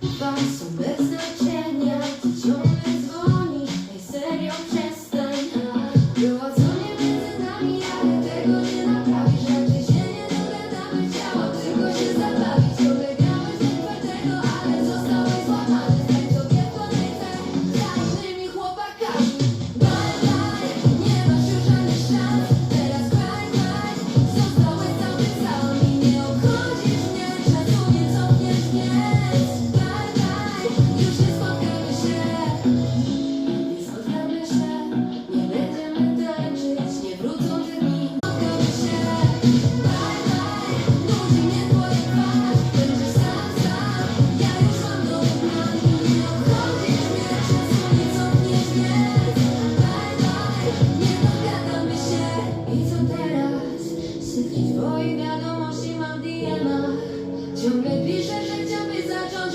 From some message Wszystkich twoich wiadomości mam DM-a Ciągle piszę, że chciałbyś zacząć